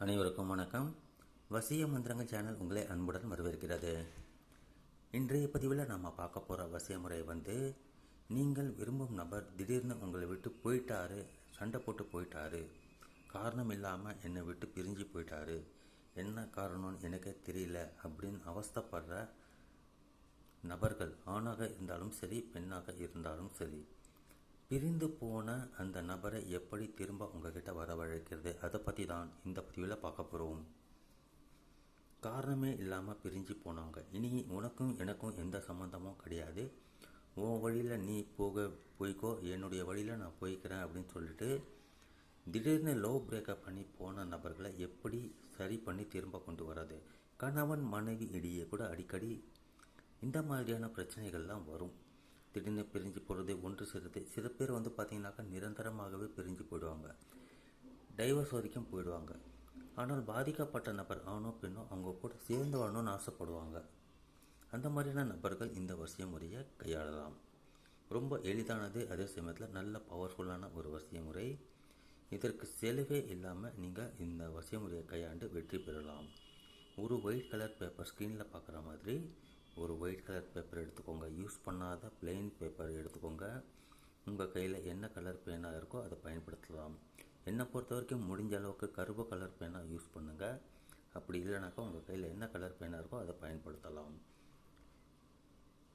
அனைவருக்கும் வணக்கம். வசிய மந்திரங்கள் சேனல் உங்களை அன்புடன் வரவேற்கிறது. இன்றைய பதிவில் நாம் பார்க்க போகிற வசிய முறை வந்து நீங்கள் விரும்பும் நபர் திடீர்னு உங்களை விட்டு போயிட்டாரு சண்டை போட்டு போயிட்டாரு காரணம் இல்லாமல் என்னை விட்டு பிரிஞ்சு போயிட்டாரு என்ன காரணம்னு எனக்கே தெரியல அப்படின்னு அவஸ்தைப்படுற நபர்கள் ஆணாக இருந்தாலும் சரி பெண்ணாக இருந்தாலும் சரி பிரிந்து போன அந்த நபரை எப்படி திரும்ப உங்ககிட்ட வரவழைக்கிறது? அதை பற்றி தான் இந்த பதிவில் பார்க்க போகிறோம் காரணமே இல்லாமல் பிரிஞ்சு போனவங்க இனி உனக்கும் எனக்கும் எந்த சம்மந்தமும் கிடையாது. உன் வழியில் நீ போக போய்க்கோ. என்னுடைய வழியில் நான் போய்க்கிறேன் அப்படின்னு சொல்லிட்டு திடீர்னு லோ பிரேக்கப் பண்ணி போன நபர்களை எப்படி சரி பண்ணி திரும்ப கொண்டு வராது கணவன் மனைவி இடையே கூட அடிக்கடி இந்த மாதிரியான பிரச்சனைகள்லாம் வரும். திடீர்னு பிரிஞ்சு போகிறது ஒன்று சேருது. சில பேர் வந்து பார்த்தீங்கன்னாக்கா நிரந்தரமாகவே பிரிஞ்சு போயிடுவாங்க. டைவர்ஸ் வரைக்கும் போயிடுவாங்க. ஆனால் பாதிக்கப்பட்ட நபர் ஆணோ பெண்ணோ அவங்க கூட சேர்ந்து வாழணும்னு ஆசைப்படுவாங்க. அந்த மாதிரியான நபர்கள் இந்த வரிசை முறையை கையாளலாம். ரொம்ப எளிதானது. அதே சமயத்தில் நல்ல பவர்ஃபுல்லான ஒரு வரிசை முறை. இதற்கு செலவே இல்லாமல் நீங்கள் இந்த வரிசை முறையை கையாண்டு வெற்றி பெறலாம். ஒரு ஒயிட் கலர் பேப்பர் ஸ்க்ரீனில் பார்க்குற மாதிரி ஒரு ஒயிட் கலர் பேப்பர் எடுத்துக்கோங்க. யூஸ் பண்ணாத பிளெயின் பேப்பர் எடுத்துக்கோங்க. உங்கள் கையில் என்ன கலர் பேனாக இருக்கோ அதை பயன்படுத்தலாம். என்னை பொறுத்த வரைக்கும் முடிஞ்ச அளவுக்கு கருப்பு கலர் பேனா யூஸ் பண்ணுங்கள் அப்படி இல்லைனாக்கா உங்கள் கையில் என்ன கலர் பேனாக இருக்கோ அதை பயன்படுத்தலாம்.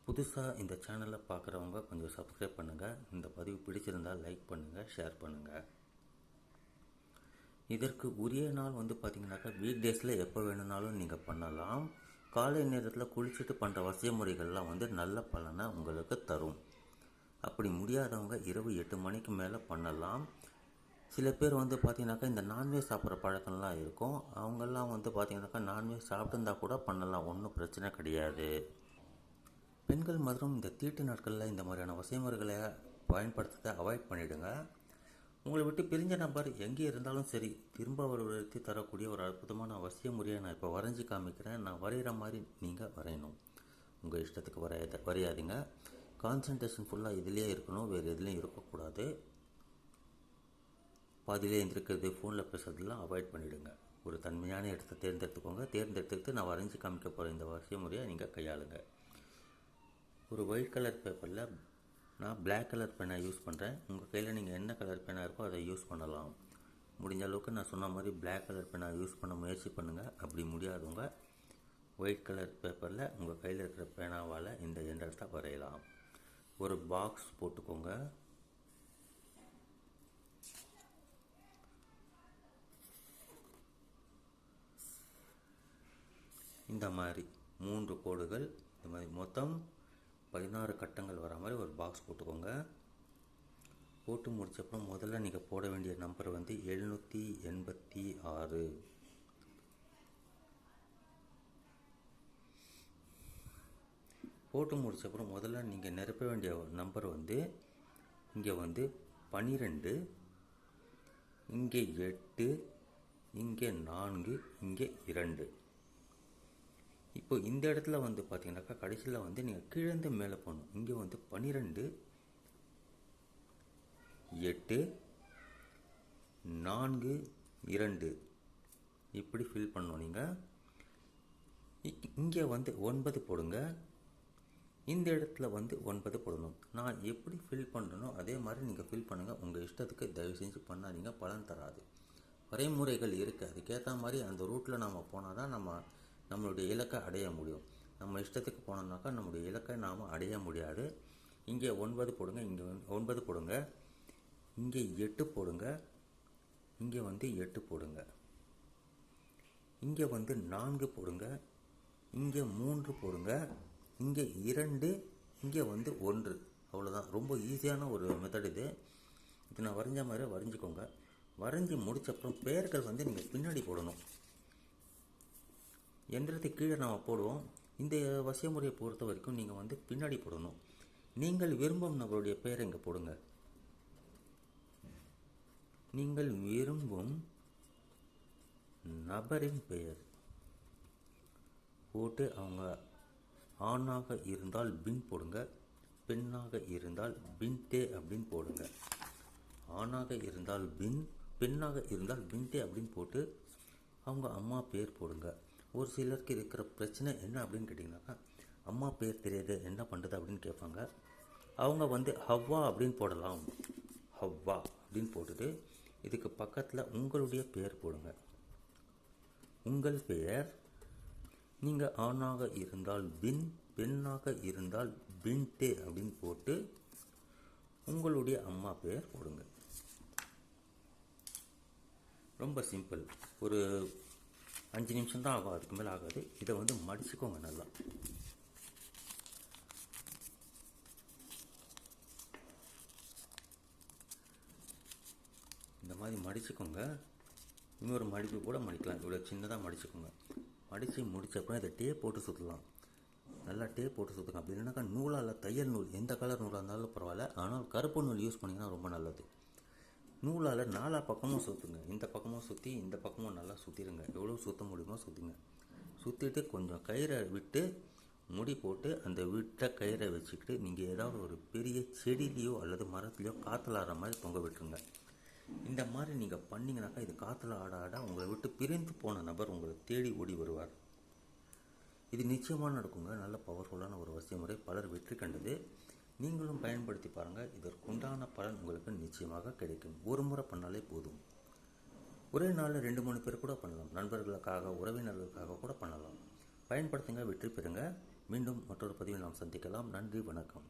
புதுசாக இந்த சேனலை பார்க்குறவங்க கொஞ்சம் சப்ஸ்கிரைப் பண்ணுங்கள் இந்த பதிவு பிடிச்சிருந்தால் லைக் பண்ணுங்கள் ஷேர் பண்ணுங்கள் இதற்கு உரிய நாள் வந்து பார்த்தீங்கன்னாக்கா வீக் டேஸில் எப்போ வேணும்னாலும் நீங்கள் பண்ணலாம். காலை நேரத்தில் குளிச்சுட்டு பண்ணுற வசிய முறைகள்லாம் வந்து நல்ல பலனை உங்களுக்கு தரும். அப்படி முடியாதவங்க இரவு எட்டு மணிக்கு மேலே பண்ணலாம். சில பேர் வந்து பார்த்திங்கனாக்கா இந்த நான்வெஜ் சாப்பிட்ற பழக்கம்லாம் இருக்கும். அவங்கெல்லாம் வந்து பார்த்திங்கனாக்கா நான்வெஜ் சாப்பிட்டுருந்தா கூட பண்ணலாம். ஒன்றும் பிரச்சனை கிடையாது. பெண்கள் மற்றும் இந்த தீட்டு நாட்களில் இந்த மாதிரியான வசைமுறைகளை பயன்படுத்துறதை அவாய்ட் பண்ணிவிடுங்க உங்களை விட்டு பிரிஞ்ச நபர் எங்கே இருந்தாலும் சரி திரும்ப வரவழைத்து தரக்கூடிய ஒரு அற்புதமான அவசிய முறையை நான் இப்போ வரைஞ்சி காமிக்கிறேன். நான் வரைகிற மாதிரி நீங்கள் வரையணும். உங்கள் இஷ்டத்துக்கு வரையாத வரையாதீங்க. கான்சன்ட்ரேஷன் ஃபுல்லாக இதிலே இருக்கணும் வேறு எதுலேயும் இருக்கக்கூடாது. பாதியிலே எழுந்திருக்கிறது ஃபோனில் பேசுறதெல்லாம் அவாய்ட் பண்ணிவிடுங்க ஒரு தன்மையான இடத்த தேர்ந்தெடுத்துக்கோங்க. தேர்ந்தெடுத்துக்கிட்டு நான் வரைஞ்சி காமிக்க போகிற இந்த வசிய முறையை நீங்கள் கையாளுங்க. ஒரு ஒயிட் கலர் பேப்பரில் நான் பிளாக் கலர் பெனை யூஸ் பண்ணுறேன் உங்கள் கையில் நீங்கள் என்ன கலர் பேனா இருக்கோ அதை யூஸ் பண்ணலாம். முடிஞ்ச அளவுக்கு நான் சொன்ன மாதிரி பிளாக் கலர் பெனை யூஸ் பண்ண முயற்சி பண்ணுங்கள் அப்படி முடியாதவங்க ஒயிட் கலர் பேப்பரில் உங்கள் கையில் இருக்கிற பேனாவால் இந்த எந்திரத்தை வரையலாம். ஒரு பாக்ஸ் போட்டுக்கோங்க. இந்த மாதிரி மூன்று கோடுகள். இந்த மாதிரி மொத்தம் பதினாறு கட்டங்கள் வர மாதிரி ஒரு பாக்ஸ் போட்டுக்கோங்க. போட்டு முடிச்சப்பறம் முதல்ல நீங்கள் போட வேண்டிய நம்பர் வந்து எழுநூற்றி எண்பத்தி ஆறு. போட்டு முடிச்சப்பறம் முதல்ல நீங்கள் நிரப்ப வேண்டிய நம்பர் வந்து இங்கே வந்து பன்னிரெண்டு இங்கே எட்டு இங்கே நான்கு இங்கே இரண்டு. இப்போ இந்த இடத்துல வந்து பார்த்தீங்கன்னாக்கா கடைசியில் வந்து நீங்கள் கீழேந்து மேலே போகணும் இங்கே வந்து பன்னிரெண்டு எட்டு நான்கு இரண்டு. இப்படி ஃபில் பண்ணணும் நீங்கள் இங்கே வந்து ஒன்பது போடுங்க. இந்த இடத்துல வந்து ஒன்பது போடணும். நான் எப்படி ஃபில் பண்ணனோ அதே மாதிரி நீங்கள் ஃபில் பண்ணுங்கள் உங்கள் இஷ்டத்துக்கு தயவு செஞ்சு பண்ணாதீங்க. பலன் தராது. வரைமுறைகள் இருக்குது அதுக்கேற்ற மாதிரி அந்த ரூட்டில் நம்ம போனால் தான் நம்ம நம்மளுடைய இலக்கை அடைய முடியும். நம்ம இஷ்டத்துக்கு போனோம்னாக்கா நம்மளுடைய இலக்கை நாம் அடைய முடியாது. இங்கே ஒன்பது போடுங்க இங்கே ஒன்பது போடுங்க. இங்கே எட்டு போடுங்க இங்கே வந்து எட்டு போடுங்க. இங்கே வந்து நான்கு போடுங்க இங்கே மூன்று போடுங்க இங்கே இரண்டு இங்கே வந்து ஒன்று. அவ்வளோதான் ரொம்ப ஈஸியான ஒரு மெத்தட் இது. இது நான் வரைஞ்ச மாதிரி வரைஞ்சிக்கோங்க. வரைஞ்சி முடிச்சப்புறம் பெயர்கள் வந்து நீங்கள் பின்னாடி போடணும். எந்திரத்துக்கு கீழே நம்ம போடுவோம். இந்த வசிய முறையை பொறுத்த வரைக்கும் நீங்கள் வந்து பின்னாடி போடணும். நீங்கள் விரும்பும் நபருடைய பெயரை இங்கே போடுங்க. நீங்கள் விரும்பும் நபரின் பெயர். போட்டு அவங்க. ஆணாக இருந்தால் பின் போடுங்க. பெண்ணாக இருந்தால் பின்தே அப்படின்னு போடுங்க. ஆணாக இருந்தால் பின் பெண்ணாக இருந்தால் பின்தே அப்படின்னு போட்டு அவங்க அம்மா பேர் போடுங்க. ஒரு சிலருக்கு இருக்கிற பிரச்சனை என்ன அப்படின்னு கேட்டிங்கனாக்கா அம்மா பேர் தெரியாது என்ன பண்ணுறது அப்படின்னு கேட்பாங்க. அவங்க வந்து ஹவ்வா அப்படின்னு போடலாம். ஹவ்வா அப்படின்னு போட்டுட்டு இதுக்கு பக்கத்தில் உங்களுடைய பெயர் போடுங்க. உங்கள் பெயர் நீங்கள் ஆணாக இருந்தால் பின் பெண்ணாக இருந்தால் பின்டே அப்படின்னு போட்டு உங்களுடைய அம்மா பெயர் போடுங்க. ரொம்ப சிம்பிள். ஒரு அஞ்சு நிமிஷம் தான் ஆகும் அதுக்கு மேலே ஆகாது. இதை வந்து மடிச்சுக்கோங்க நல்லா. இந்த மாதிரி மடிச்சுக்கோங்க. இன்னொரு மடிப்பு கூட மடிக்கலாம். இவ்வளோ சின்னதாக மடிச்சுக்கோங்க. மடித்து முடிச்ச அப்புறம் இதை டே போட்டு சுற்றலாம் நல்லா டே போட்டு சுற்றுங்க அப்படி இல்லைனாக்கா நூலால் தையல் நூல் எந்த கலர் நூலாக இருந்தாலும் பரவாயில்ல. ஆனால் கருப்பு நூல் யூஸ் பண்ணிங்கன்னா ரொம்ப நல்லது. நூலால் நாலா பக்கமும் சுற்றுங்க இந்த பக்கமும் சுற்றி இந்த பக்கமும் நல்லா சுற்றிடுங்க எவ்வளோ சுற்ற முடியுமோ சுற்றுங்க சுற்றிட்டு கொஞ்சம் கயிறை விட்டு முடி போட்டு அந்த விட்ட கயிறை வச்சுக்கிட்டு நீங்கள் ஏதாவது ஒரு பெரிய செடியிலையோ அல்லது மரத்துலையோ காற்றுல ஆடுற மாதிரி தொங்க விட்டுருங்க. இந்த மாதிரி நீங்கள் பண்ணிங்கனாக்கா இது காற்றுல ஆட ஆட உங்களை விட்டு பிரிந்து போன நபர் உங்களை தேடி ஓடி வருவார். இது நிச்சயமாக நடக்குங்க. நல்ல பவர்ஃபுல்லான ஒரு வசிய முறை. பலர் வெற்றி கண்டது. நீங்களும் பயன்படுத்தி பாருங்கள் இதற்குண்டான பலன் உங்களுக்கு நிச்சயமாக கிடைக்கும். ஒரு முறை பண்ணாலே போதும். ஒரே நாளில் ரெண்டு மூணு பேர் கூட பண்ணலாம். நண்பர்களுக்காக உறவினர்களுக்காக கூட பண்ணலாம். பயன்படுத்துங்க வெற்றி பெறுங்க. மீண்டும் மற்றொரு பதிவில் நாம் சந்திக்கலாம். நன்றி வணக்கம்.